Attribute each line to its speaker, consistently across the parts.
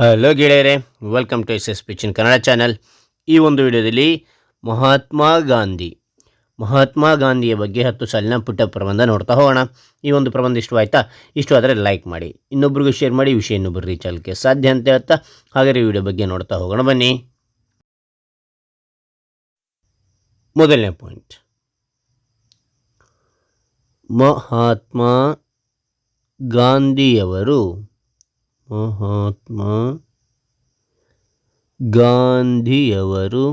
Speaker 1: Hello ಗೆಳೆಯರೆ welcome to S S ಪಿಚಿನ್ Kannada channel ಈ ಒಂದು ವಿಡಿಯೋದಲ್ಲಿ ಮಹಾತ್ಮ ಗಾಂಧಿ, ಮಹಾತ್ಮ ಗಾಂಧಿಯ ಬಗ್ಗೆ ಹತ್ತು ಸಾಲಿನ ಪುಟ್ಟ ಪ್ರಬಂಧ ನೋಡ್ತಾ ಹೋಗೋಣ. ಈ ಒಂದು ಪ್ರಬಂಧ ಇಷ್ಟವಾಯ್ತಾ ಆದರೆ ಲೈಕ್ ಮಾಡಿ. ಇನ್ನೊಬ್ರಿಗೂ ಶೇರ್ ಮಾಡಿ ವಿಷಯ ಇನ್ನೊಬ್ಬರು ರೀಚ್ ಆಗಲಿಕ್ಕೆ ಸಾಧ್ಯ ಅಂತ ಹೇಳ್ತಾ ಹಾಗೆ ಈ ವಿಡಿಯೋ ಬಗ್ಗೆ ನೋಡ್ತಾ ಹೋಗೋಣ, ಬನ್ನಿ. ಮೊದಲನೇ ಪಾಯಿಂಟ್ ಮಹಾತ್ಮ ಗಾಂಧಿಯವರು, ಮಹಾತ್ಮ ಗಾಂಧಿಯವರು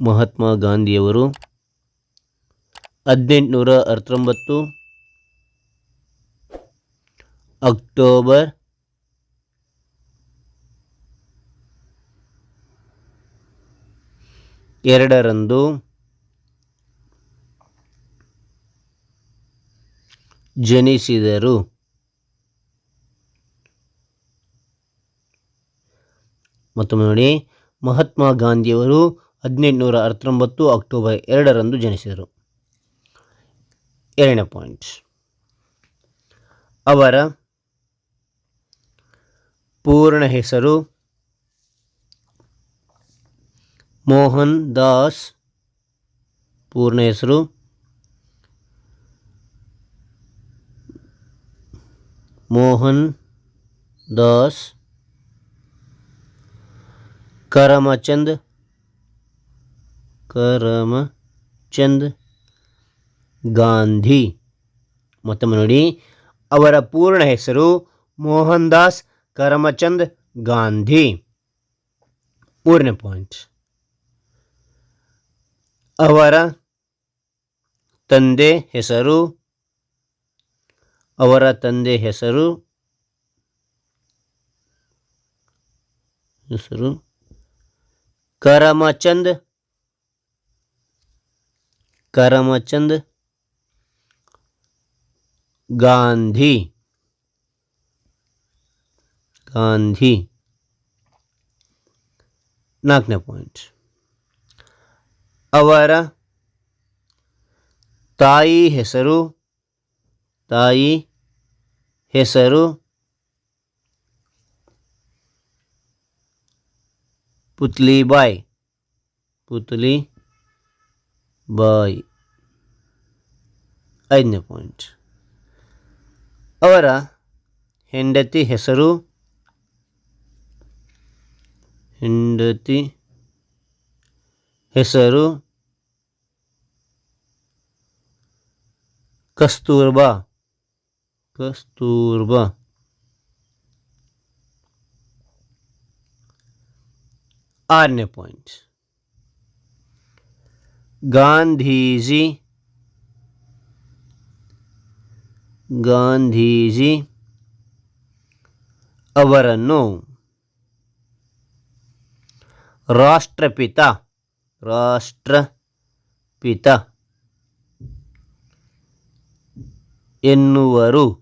Speaker 1: ಮಹಾತ್ಮ ಗಾಂಧಿಯವರು ಹದಿನೆಂಟುನೂರ ಹತ್ತೊಂಬತ್ತು ಅಕ್ಟೋಬರ್ ಎರಡರಂದು ಜನಿಸಿದರು. ಮತ್ತೊಮ್ಮೆ ನೋಡಿ, ಮಹಾತ್ಮ ಗಾಂಧಿಯವರು ಹದಿನೆಂಟುನೂರ ಹತ್ತೊಂಬತ್ತು ಅಕ್ಟೋಬರ್ ಎರಡರಂದು ಜನಿಸಿದರು. ಎರಡನೇ ಪಾಯಿಂಟ್. ಅವರ ಪೂರ್ಣ ಹೆಸರು ಮೋಹನ್ ದಾಸ್. ಪೂರ್ಣ ಹೆಸರು ಮೋಹನ್ ದಾಸ್. ಕರಮಚಂದ್. ಕರಮಚಂದ್. ಗಾಂಧಿ. ಮತ್ತೊಮ್ಮೆ ನೋಡಿ. ಅವರ ಪೂರ್ಣ ಹೆಸರು ಮೋಹನ್ ದಾಸ್ ಕರಮಚಂದ್ ಗಾಂಧಿ. ಮೂರನೇ ಪಾಯಿಂಟ್. ಅವರ ತಂದೆ ಹೆಸರು, ಅವರ ತಂದೆ ಹೆಸರು ಹೆಸರು ಕರಮಚಂದ್ ಕರಮಚಂದ್ ಗಾಂಧಿ ಗಾಂಧಿ ನಾಲ್ಕನೇ ಪಾಯಿಂಟ್ ಅವರ ತಾಯಿ ಹೆಸರು ತಾಯಿ ಹೆಸರು ಪುತ್ಲಿಬಾಯ್ ಪುತ್ಲಿ ಬಾಯ್ ಐದನೇ ಪಾಯಿಂಟ್ ಅವರ ಹೆಂಡತಿ ಹೆಸರು ಹೆಂಡತಿ ಹೆಸರು ಕಸ್ತೂರ್ಬಾ ಕಸ್ತೂರ್ಬಾ ಆರನೇ ಪಾಯಿಂಟ್ ಗಾಂಧೀಜಿ ಗಾಂಧೀಜಿ ಅವರನ್ನು ರಾಷ್ಟ್ರಪಿತ ರಾಷ್ಟ್ರಪಿತ ಎನ್ನುವರು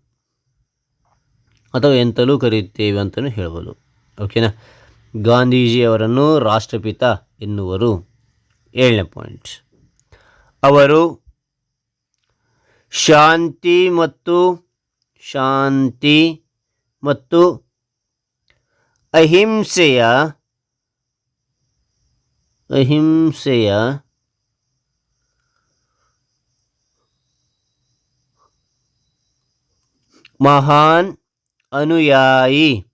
Speaker 1: ಅಥವಾ ಎಂತಲೂ ಕರೆಯುತ್ತೇವೆ ಅಂತಲೂ ಹೇಳಬಹುದು ಓಕೆನಾ ಗಾಂಧೀಜಿಯವರನ್ನು ರಾಷ್ಟ್ರಪಿತ ಎನ್ನುವರು. ಏಳನೇ ಪಾಯಿಂಟ್. ಅವರು ಶಾಂತಿ ಮತ್ತು ಶಾಂತಿ ಮತ್ತು ಅಹಿಂಸೆಯ ಅಹಿಂಸೆಯ ಮಹಾನ್ ಅನುಯಾಯಿ.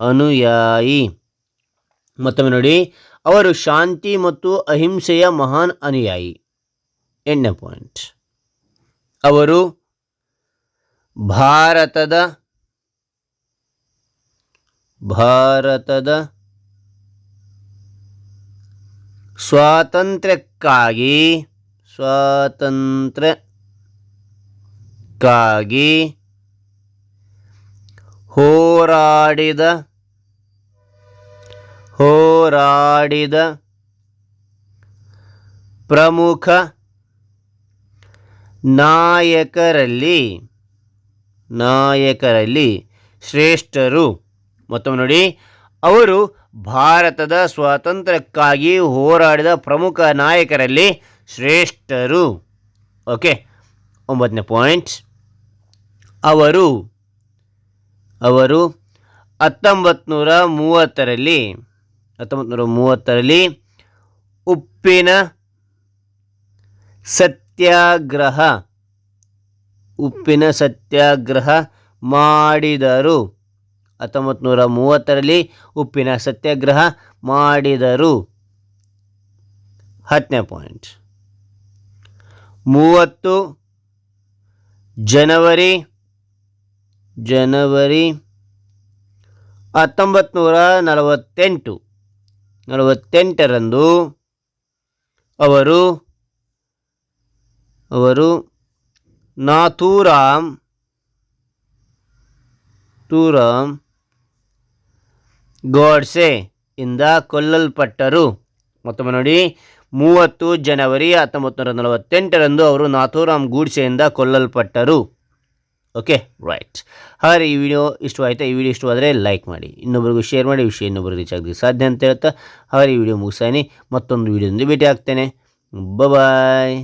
Speaker 1: ಅನುಯಾಯಿ. ಮತ್ತೊಮ್ಮೆ ನೋಡಿ, ಅವರು ಶಾಂತಿ ಮತ್ತು ಅಹಿಂಸೆಯ ಮಹಾನ್ ಅನುಯಾಯಿ. ಎಂಟನೇ ಪಾಯಿಂಟ್ ಅವರು ಭಾರತದ ಭಾರತದ ಸ್ವಾತಂತ್ರ್ಯಕ್ಕಾಗಿ ಸ್ವಾತಂತ್ರ್ಯಕ್ಕಾಗಿ ಹೋರಾಡಿದ ಹೋರಾಡಿದ ಪ್ರಮುಖ ನಾಯಕರಲ್ಲಿ ನಾಯಕರಲ್ಲಿ ಶ್ರೇಷ್ಠರು. ಮತ್ತೊಮ್ಮೆ ನೋಡಿ, ಅವರು ಭಾರತದ ಸ್ವಾತಂತ್ರ್ಯಕ್ಕಾಗಿ ಹೋರಾಡಿದ ಪ್ರಮುಖ ನಾಯಕರಲ್ಲಿ ಶ್ರೇಷ್ಠರು. ಓಕೆ, ಒಂಬತ್ತನೇ ಪಾಯಿಂಟ್. ಅವರು ಅವರು ಹತ್ತೊಂಬತ್ತು ನೂರ ಮೂವತ್ತರಲ್ಲಿ ಹತ್ತೊಂಬತ್ತು ನೂರ ಮೂವತ್ತರಲ್ಲಿ ಉಪ್ಪಿನ ಸತ್ಯಾಗ್ರಹ ಉಪ್ಪಿನ ಸತ್ಯಾಗ್ರಹ ಮಾಡಿದರು. ಹತ್ತೊಂಬತ್ತು ನೂರ ಮೂವತ್ತರಲ್ಲಿ ಉಪ್ಪಿನ ಸತ್ಯಾಗ್ರಹ ಮಾಡಿದರು. ಹತ್ತನೇ ಪಾಯಿಂಟ್. ಮೂವತ್ತು ಜನವರಿ ಜನವರಿ ಹತ್ತೊಂಬತ್ತು ನೂರ ನಲವತ್ತೆಂಟು ನಲವತ್ತೆಂಟರಂದು ಅವರು ಅವರು ನಾಥೂರಾಮ್ ತೂರಾಮ್ ಗೋಡ್ಸೆ ಇಂದ ಕೊಲ್ಲಲ್ಪಟ್ಟರು. ಮತ್ತೊಮ್ಮೆ ನೋಡಿ, ಮೂವತ್ತು ಜನವರಿ ಹತ್ತೊಂಬತ್ತು ನೂರ ನಲವತ್ತೆಂಟರಂದು ಅವರು ನಾಥೂರಾಮ್ ಗೂಡ್ಸೆಯಿಂದ ಕೊಲ್ಲಲ್ಪಟ್ಟರು. ಓಕೆ ರೈಟ್ ಹಾಗಾದರೆ ಈ ವಿಡಿಯೋ ಇಷ್ಟವಾಯಿತಾ? ಈ ವಿಡಿಯೋ ಇಷ್ಟವಾದರೆ ಲೈಕ್ ಮಾಡಿ. ಇನ್ನೊಬ್ಬರಿಗೂ ಶೇರ್ ಮಾಡಿ, ವಿಷಯ ಇನ್ನೊಬ್ರಿಗೆ ರೀಚ್ ಆಗೋದಕ್ಕೆ ಸಾಧ್ಯ ಅಂತ ಹೇಳ್ತಾ, ಹಾಗಾದರೆ ಈ ವಿಡಿಯೋ ಮುಗಿಸ್ತೀನಿ ಮತ್ತೊಂದು ವಿಡಿಯೋದಿಂದ ಭೇಟಿ ಆಗ್ತೇನೆ. ಬಾಯ್